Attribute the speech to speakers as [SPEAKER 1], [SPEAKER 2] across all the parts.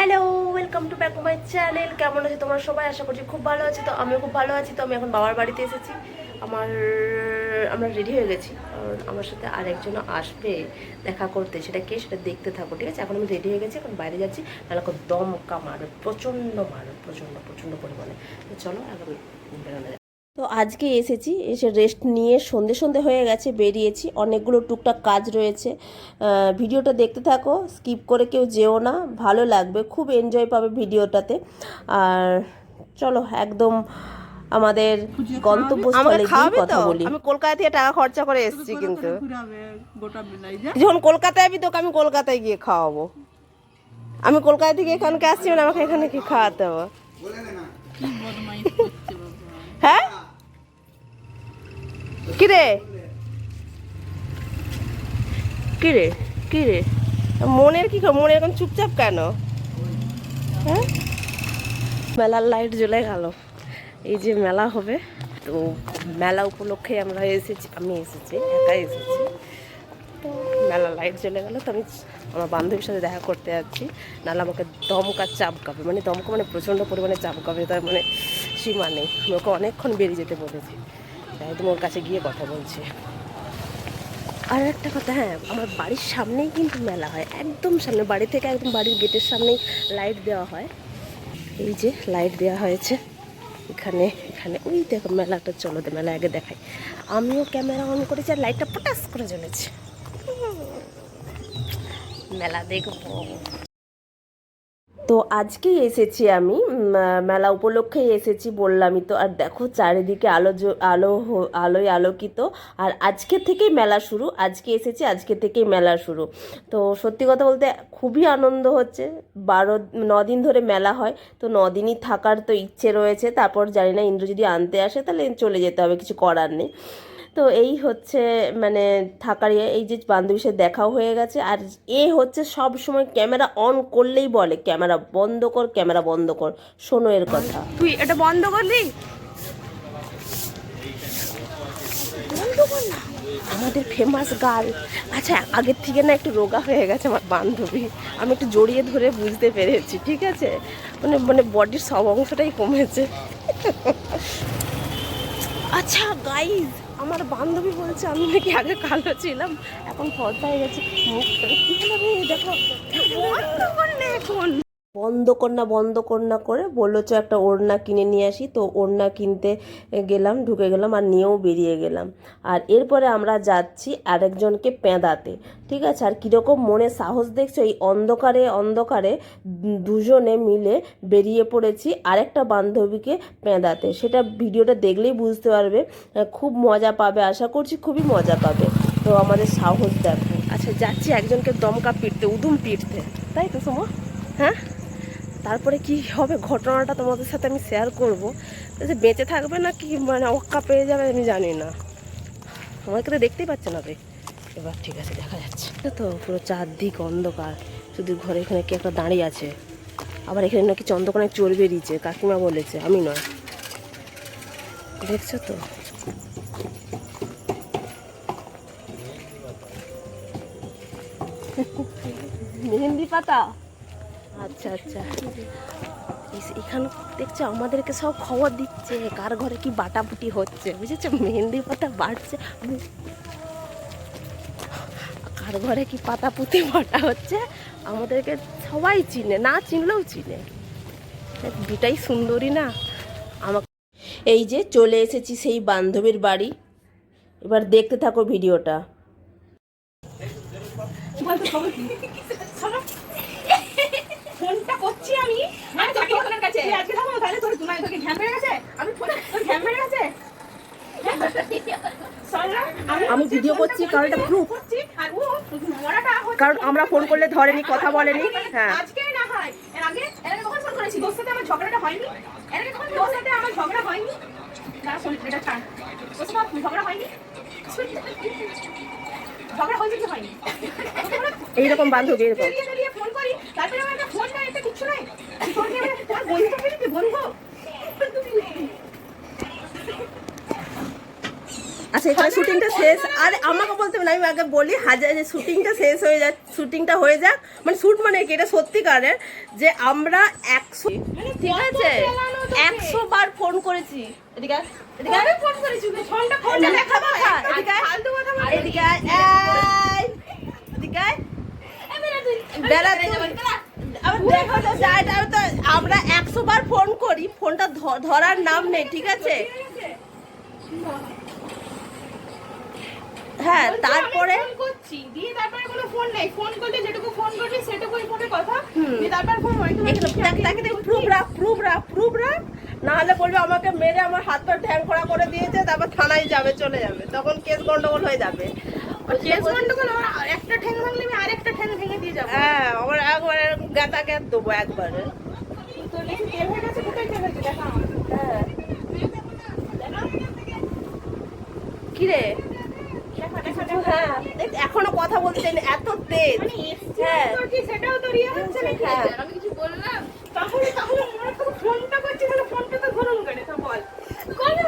[SPEAKER 1] Hello welcome to back my channel কেমন আছে তোমরা সবাই? আশা করছি খুব ভালো আছে। তো আমিও খুব ভালো আছি। তো আমি এখন বাবার বাড়িতে এসেছি। আমার, আমরা রেডি হয়ে গেছি। কারণ আমার সাথে আরেকজন আসবে দেখা করতে। সেটা কে? সেটা দেখতে থাকো, ঠিক আছে? এখন আমি রেডি হয়ে গেছি। এখন বাইরে যাচ্ছি। খুব দমকা মারো প্রচণ্ড মারো প্রচণ্ড প্রচণ্ড পরিমাণে। তো চলো, আগামী বেরোনো। তো আজকে এসেছি এসে রেস্ট নিয়ে সন্ধে সন্ধে হয়ে গেছে বেরিয়েছি অনেকগুলো টুকটাক কাজ রয়েছে। ভিডিওটা দেখতে থাকো স্কিপ করে কেউ যেও না ভালো লাগবে খুব এনজয় পাবে ভিডিওটাতে। আর চলো একদম আমাদের গন্তব্যস্থলে গিয়ে কথা বলি। আমি কলকাতা থেকে টাকা খরচা করে এসেছি কিন্তু। যখন কলকাতায় যাবি তোকে আমি কলকাতায় গিয়ে খাওয়াবো। আমি কলকাতা থেকে এখানকে আসছি মানে আমাকে এখানে কি খাওয়াতে হবে?
[SPEAKER 2] কি বদমাইশ করছে বাবা
[SPEAKER 1] হ্যাঁ কিরে? কিরে কিরে? মনের কি? মনে এখন চুপচাপ কেন? হ্যাঁ? মেলার লাইট জ্বলে গেল। এই যে মেলা হবে, তো মেলা উপলক্ষে আমরা এসেছি, আমি এসেছি একা এসেছি। তো মেলা লাইট জ্বলে গেল, তো আমি আমার বান্ধবীর সাথে দেখা করতে যাচ্ছি। নাহলে আমাকে দমকা চাপকাবে মানে দমকা মানে প্রচণ্ড পরিমাণে চাপকাবে তার মানে সীমা নেই। আমি ওকে অনেকক্ষণ বেরিয়ে যেতে বলেছি। একদম ওর কাছে গিয়ে কথা বলছি। আর একটা কথা হ্যাঁ আমার বাড়ির সামনেই কিন্তু মেলা হয়, একদম সামনে, বাড়ি থেকে একদম বাড়ির গেটের সামনেই লাইট দেওয়া হয়। এই যে লাইট দেওয়া হয়েছে, এখানে এখানে, ওই দেখো মেলাটা, চলো তো মেলা আগে দেখাই। আমিও ক্যামেরা অন করেছি আর লাইটটা পটাস করে জ্বলেছে। মেলা দেখব। তো আজকেই এসেছি আমি মেলা উপলক্ষেই এসেছি বললামই তো। আর দেখো চারিদিকে আলো আলো আলোয় আলোকিত। আর আজকে থেকেই মেলা শুরু, আজকে এসেছি, আজকে থেকেই মেলা শুরু। তো সত্যি কথা বলতে খুবই আনন্দ হচ্ছে। বারো দিন ধরে মেলা হয়, তো দিনই থাকার তো ইচ্ছে রয়েছে। তারপর জানি না ইন্দ্র যদি আনতে আসে তাহলে চলে যেতে হবে, কিছু করার নেই। তো এই হচ্ছে মানে থাকার ইয়ে, এই যে বান্ধবীর সাথে দেখাও হয়ে গেছে। আর এ হচ্ছে সব সময় ক্যামেরা অন করলেই বলে ক্যামেরা বন্ধ কর ক্যামেরা বন্ধ কর। শোনো এর কথা। তুই এটা বন্ধ করলি? আমাদের ফেমাস গাল আচ্ছা আগের থেকে না একটু রোগা হয়ে গেছে আমার বান্ধবী। আমি একটু জড়িয়ে ধরে বুঝতে পেরেছি ঠিক আছে? মানে মানে বডির সব অংশটাই কমেছে। আচ্ছা গাইজ আমার বান্ধবী বলছে, আমি নাকি আগে কালো ছিলাম, এখন ফর্দ হয়ে গেছে মুখটা দেখো এখন। বন্ধ না বন্ধ না করে বলল, চ একটা ওড়না কিনে নিয়ে আসি। তো ওড়না কিনতে গেলাম, ঢুকে গেলাম আর নিয়েও বেরিয়ে গেলাম। আর এরপরে আমরা যাচ্ছি আরেকজনকে পেঁদাতে, ঠিক আছে? আর কীরকম মনে সাহস দেখছ? এই অন্ধকারে অন্ধকারে দুজনে মিলে বেরিয়ে পড়েছি আরেকটা বান্ধবীকে পেঁদাতে। সেটা ভিডিওটা দেখলেই বুঝতে পারবে খুব মজা পাবে, আশা করছি খুবই মজা পাবে। তো আমাদের সাহস দেখো। আচ্ছা যাচ্ছি একজনকে দমকা পিটতে, উদুম পিটতে। তাই তো, সুমো? হ্যাঁ? তারপরে কি হবে? ঘটনাটা তোমাদের সাথে আমি শেয়ার করব। যে বেঁচে থাকবে না কি মানে অক্কা পেয়ে যাবে আমি জানি না। আমাকে তো দেখতেই পাচ্ছে না এবার ঠিক আছে, দেখা যাচ্ছে। তো পুরো চারদিক অন্ধকার। শুধু ঘরে এখানে কি একটা দাঁড়িয়ে আছে? আবার এখানে নাকি চন্দ্রকোনায় চোর বেরিয়েছে, কাকিমা বলেছে, আমি নয়। দেখছ তো? মেহেন্দি পাতা? আচ্ছা আচ্ছা। এখানে দেখছ, আমাদেরকে সব খবর দিচ্ছে, কার ঘরে কি বাটাবুটি হচ্ছে, বুঝেছ? মেহেন্দি পাতা বাড়ছে। কার ঘরে কি পাতা পুঁতে বাটা হচ্ছে, আমাদেরকে সবাই চিনে, না চিনলেও চিনে। দুটাই সুন্দরী না? আমাকে এই যে চলে এসেছি সেই বান্ধবীর বাড়ি। এবার দেখতে থাকো ভিডিওটা
[SPEAKER 3] ফোনটা করছি আমি আমি আজকে তাহলে তোর তোকে মেরে গেছে? আমি ফোন তোর ঘ্যাম মেরে গেছে? আমি
[SPEAKER 1] আমি ভিডিও করছি কারণ এটা প্রুফ কারণ আমরা ফোন করলে ধরেনি কথা বলেনি হ্যাঁ
[SPEAKER 3] আজকে না হয় এর আগে এর আগে কখন ফোন করেছি? তোর সাথে আমার ঝগড়াটা হয়নি? এর আগে কখন তোর সাথে আমার ঝগড়া হয়নি? না ফোন এটা ছাড়। তোর সাথে ঝগড়া হয়নি? ঝগড়া হয়েছে কি হয়নি?
[SPEAKER 1] এইরকম বান্ধবী এরকম
[SPEAKER 3] বেরিয়ে বেরিয়ে ফোন করি তারপরে আমার একটা ফোন নাই এটা কিচ্ছু নাই ফোন দিয়ে তোমার বন্ধু পেরেছি বন্ধু।
[SPEAKER 1] আচ্ছা এখানে শুটিংটা শেষ। আর আমাকে বলতে হবে না আমি আগে বলি হাজার যে শুটিংটা শেষ হয়ে যাক শুটিংটা হয়ে যাক মানে শুট মানে কি এটা সত্যিকারের যে আমরা একশো ঠিক আছে? একশো বার ফোন করেছি। এদিকে এদিকে
[SPEAKER 3] ফোন করেছি? ফোনটা
[SPEAKER 1] ফোনটা দেখাবো এদিকে আয়।
[SPEAKER 3] ফালতু কথা
[SPEAKER 1] এদিকে এদিকে আয়। আবার দেখো তো যায় তো আমরা একশো বার ফোন করি ফোনটা ধরার নাম নেই ঠিক আছে? হ্যাঁ তারপরে?
[SPEAKER 3] ফোন দিয়ে তারপরে কোনো ফোন নেই। ফোন করলে যেটুকু ফোন করবি সেটুকুই ফোনে কথা। দিয়ে তারপর ফোন
[SPEAKER 1] তাকে প্রুফ রাখ প্রুফ রাখ প্রুফ রাখ। না হলে বলবে আমাকে মেরে আমার হাত পা ঠ্যাং খোড়া করে দিয়েছে তারপর থানায় যাবে চলে যাবে। তখন কেস গন্ডগোল হয়ে যাবে।
[SPEAKER 3] একটা ঠ্যাং ভাঙলে আমি আরেকটা ঠ্যাং ভেঙে দিয়ে যাব।
[SPEAKER 1] হ্যাঁ আমার একবারে গাতা গ্যাত দেবো একবারে।
[SPEAKER 3] তোর দেখি তেল হয়ে গেছে কোথায় তেল হয়েছে? দেখা আমার
[SPEAKER 1] হ্যাঁ। কিরে
[SPEAKER 3] দেখা দেখা দেখা।
[SPEAKER 1] হ্যাঁ দেখ, এখনও কথা বলতে চাই না, এত তেজ।
[SPEAKER 3] মানে
[SPEAKER 1] হ্যাঁ।
[SPEAKER 3] তোর সেটাও হচ্ছে নাকি?
[SPEAKER 1] হ্যাঁ।
[SPEAKER 3] আমি কিছু বললাম। তাহলে তাহলে আমরা তো ফোনটা করছি তাহলে ফোনটা তো ধরুন করে তো বল। কবে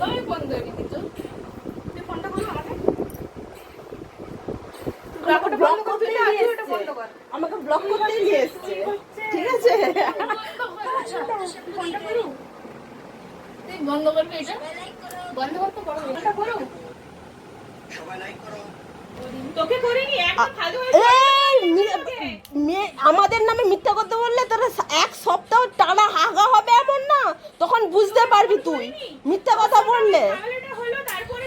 [SPEAKER 3] কবে ফোন ধরি দিছো তুই ফোনটা বল আমাকে
[SPEAKER 1] আমাকে ব্লক করতে নিয়ে এসছে। আমাকে ব্লক করতে নিয়ে এসছে। ঠিক আছে?
[SPEAKER 2] বন্ধ এটা?
[SPEAKER 3] তোকে করিনি একটা ভালো
[SPEAKER 1] আমাদের নামে মিথ্যা কথা বললে তোরা এক সপ্তাহ টানা হাগা হবে এমন না। তখন বুঝতে পারবি তুই। মিথ্যা কথা বললে।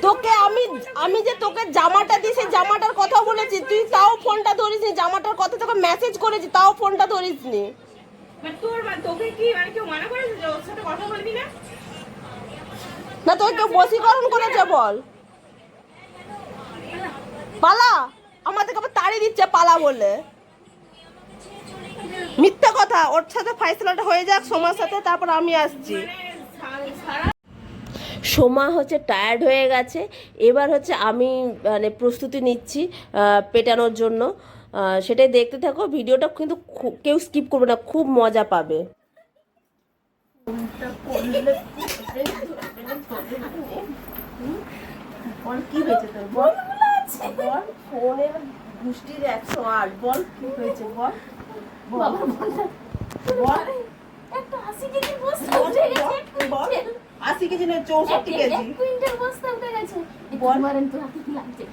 [SPEAKER 1] তোকে আমি আমি যে তোকে জামাটা দিই সেই জামাটার কথা বলেছি। তুই তাও ফোনটা ধরিস নি জামাটার কথা তোকে মেসেজ করেছি তাও ফোনটা ধরিস নি।
[SPEAKER 3] মানে মানে না?
[SPEAKER 1] তোকে কেউ বসীকরণ করেছে বল। পালা আমাদেরকে আবার তাড়িয়ে দিচ্ছে পালা বলে। মিথ্যা কথা ওর সাথে ফাইসলাটা হয়ে যাক সোমার সাথে তারপর আমি আসছি।
[SPEAKER 3] মানে
[SPEAKER 1] সোমা হচ্ছে টায়ার্ড হয়ে গেছে। এবার হচ্ছে আমি মানে প্রস্তুতি নিচ্ছি পেটানোর জন্য। সেটাই দেখতে থাকো। ভিডিওটা কিন্তু কেউ স্কিপ করবে না খুব মজা পাবে। বল কি হয়েছে তোর? বল। বল ফোনের গোষ্ঠীর একশো আট। বল কি হয়েছে? বল। বল। বল।
[SPEAKER 2] একটা
[SPEAKER 1] বল, বল। আশি কেজি না চৌষট্টি কেজি
[SPEAKER 2] এক কুইন্টাল বস্তা উঠে গেছে।
[SPEAKER 1] বল।
[SPEAKER 2] মারেন তো হাতে কি লাগছে?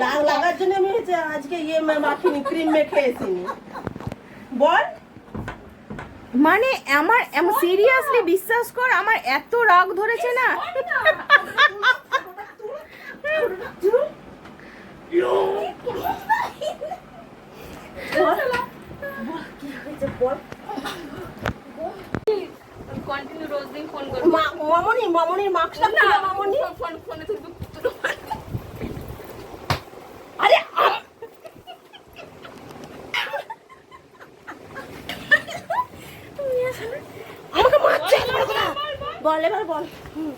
[SPEAKER 1] লাগ লাগার জন্য আমি হচ্ছে আজকে ইয়ে মা- মাখিনি ক্রিম মেখে এসিনি বল।
[SPEAKER 3] মানে আমার সিরিয়াসলি বিশ্বাস কর আমার এত রাগ ধরেছে না।
[SPEAKER 1] বল।
[SPEAKER 3] কন্টিনিউ রোজ দিন ফোন
[SPEAKER 1] মা- মামনি মামনির মার্কসটা না মামনি।
[SPEAKER 3] ফোন ফোনে তুই
[SPEAKER 1] আরে আমাকে মারছে? বল, বল, বল এবার বল। হুম।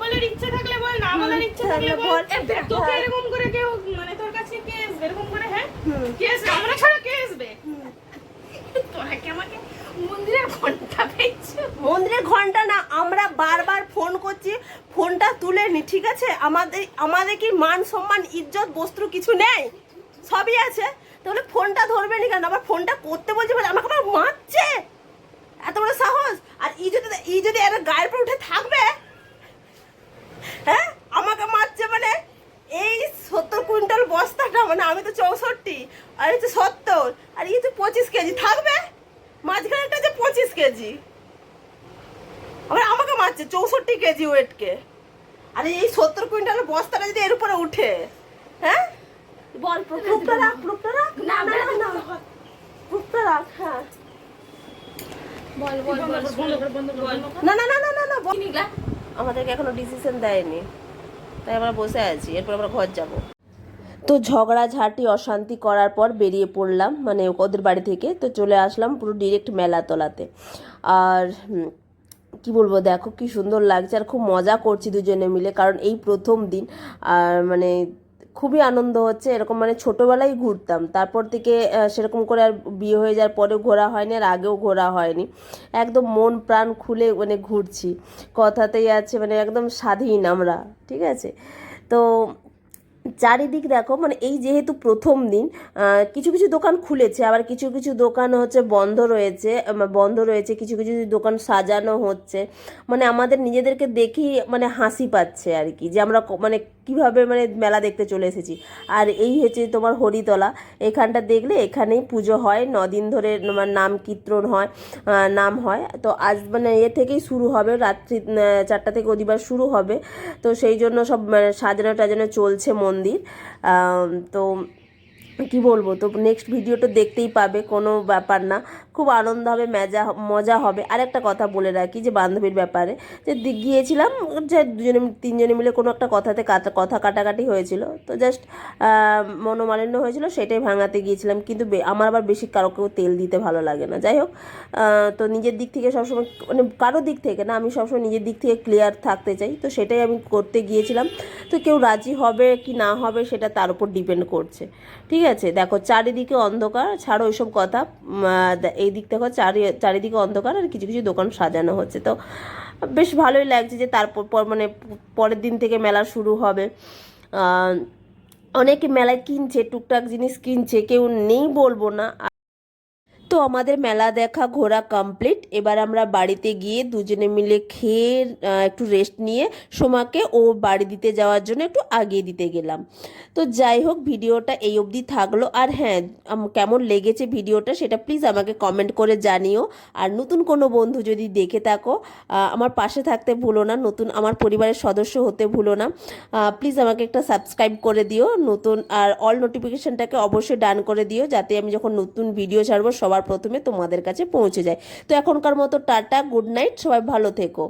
[SPEAKER 3] বলার ইচ্ছা থাকলে বল না বলার ইচ্ছা থাকলে বল। তোকে এরকম করে কেউ মানে তোর কাছে কে আসবে এরকম করে হ্যাঁ? কে আসবে আমরা ছাড়া কে আসবে তোরা কি আমাকে মন্দিরের ঘণ্টা পেয়েছ
[SPEAKER 1] মন্দিরের ঘণ্টা না, আমরা বারবার ফোন করছি, ফোনটা তুলে নি, ঠিক আছে? আমাদের আমাদের কি মান সম্মান, ইজ্জত, বস্ত্র কিছু নেই? সবই আছে। তাহলে ফোনটা ধরবে নি কেন? আবার ফোনটা করতে বলছে বলে আমাকে আবার মারছে? এত বড় সাহস? আর ই যদি ই যদি এর গায়ের উপর উঠে থাকবে হ্যাঁ? আমাকে মারছে মানে এই সত্তর কুইন্টাল বস্তাটা মানে আমি তো চৌষট্টি, আর হচ্ছে সত্তর, আর ই তো পঁচিশ কেজি, থাকবে? মাঝখানেটা যে পঁচিশ কেজি। আমাকে চৌষট্টি কেজি ওয়েটকে। আরে এই সত্তর কুইন্টাল বস্তাটা যদি এর উপরে উঠে হ্যাঁ? বল প্রুফটা রাখ প্রুফটা রাখ। না না না প্রুফটা রাখ হ্যাঁ।
[SPEAKER 2] বল বল বল বল
[SPEAKER 1] না না না না না না আমাদেরকে এখনও ডিসিশন দেয়নি। তাই আমরা বসে আছি এরপর আমরা ঘর যাব। তো ঝগড়া ঝাঁটি অশান্তি করার পর বেরিয়ে পড়লাম মানে ওদের বাড়ি থেকে। তো চলে আসলাম পুরো ডিরেক্ট মেলাতলাতে। আর কি বলব, দেখো কি সুন্দর লাগছে আর খুব মজা করছি দুজনে মিলে, কারণ এই প্রথম দিন, আর মানে খুবই আনন্দ হচ্ছে, এরকম মানে ছোটোবেলায় ঘুরতাম, তারপর থেকে সেরকম করে আর বিয়ে হয়ে যাওয়ার পরেও ঘোরা হয়নি আর আগেও ঘোরা হয়নি। একদম মন প্রাণ খুলে মানে ঘুরছি, কথাতেই আছে মানে একদম স্বাধীন আমরা, ঠিক আছে? তো চারিদিক দেখো মানে এই যেহেতু প্রথম দিন কিছু কিছু দোকান খুলেছে, আবার কিছু কিছু দোকান হচ্ছে বন্ধ রয়েছে বন্ধ রয়েছে, কিছু কিছু দোকান সাজানো হচ্ছে মানে আমাদের নিজেদেরকে দেখেই মানে হাসি পাচ্ছে আর কি, যে আমরা মানে কীভাবে মানে মেলা দেখতে চলে এসেছি। আর এই হচ্ছে তোমার হরিতলা, এখানটা দেখলে এখানেই পুজো হয় দিন ধরে তোমার নাম কীর্তন হয় নাম হয়, তো আজ মানে এ থেকেই শুরু হবে, রাত্রি চারটা থেকে অধিবার শুরু হবে, তো সেই জন্য সব মানে সাজানো টাজানো চলছে মন্দির। তো কি বলব তো নেক্সট ভিডিওটা দেখতেই পাবে কোনো ব্যাপার না। খুব আনন্দ হবে, মজা মজা হবে। আর একটা কথা বলে রাখি যে বান্ধবীর ব্যাপারে, যে গিয়েছিলাম যে দুজনে তিনজনে মিলে কোনো একটা কথাতে কথা কাটাকাটি হয়েছিল। তো জাস্ট মনোমালিন্য হয়েছিল, সেটাই ভাঙাতে গিয়েছিলাম। কিন্তু আমার আবার বেশি কারও কেউ তেল দিতে ভালো লাগে না। যাই হোক তো নিজের দিক থেকে সবসময় মানে কারও দিক থেকে না, আমি সবসময় নিজের দিক থেকে ক্লিয়ার থাকতে চাই। তো সেটাই আমি করতে গিয়েছিলাম। তো কেউ রাজি হবে কি না হবে, সেটা তার উপর ডিপেন্ড করছে। ঠিক আছে? দেখো, চারিদিকে অন্ধকার, ছাড়ো ওইসব কথা। দে- এই দিক থেকে চারি, চারিদিকে অন্ধকার আর কিছু কিছু দোকান সাজানো হচ্ছে। তো বেশ ভালোই লাগছে যে তারপর পর মানে পরের দিন থেকে মেলা শুরু হবে। অনেকে মেলায় কিনছে, টুকটাক জিনিস কিনছে, কেউ নেই বলব না। তো আমাদের মেলা দেখা, ঘোরা কমপ্লিট এবার আমরা বাড়িতে গিয়ে দুজনে মিলে খেয়ে একটু রেস্ট নিয়ে সোমাকে ও বাড়ি দিতে যাওয়ার জন্য একটু আগিয়ে দিতে গেলাম। তো যাই হোক, ভিডিওটা এই অবধি থাকল। আর হ্যাঁ কেমন লেগেছে ভিডিওটা সেটা প্লিজ আমাকে কমেন্ট করে জানিও। আর নতুন কোনো বন্ধু যদি দেখে থাকো আমার পাশে থাকতে ভুলো না। নতুন আমার পরিবারের সদস্য হতে ভুলো না। প্লিজ আমাকে একটা সাবস্ক্রাইব করে দিও। নতুন আর অল নোটিফিকেশানটাকে অবশ্যই ডান করে দিও। যাতে আমি যখন নতুন ভিডিও ছাড়বো সবার প্রথমে তোমাদের কাছে পৌঁছে যায়। তো এখনকার মতো টাটা গুড নাইট সবাই ভালো থেকো।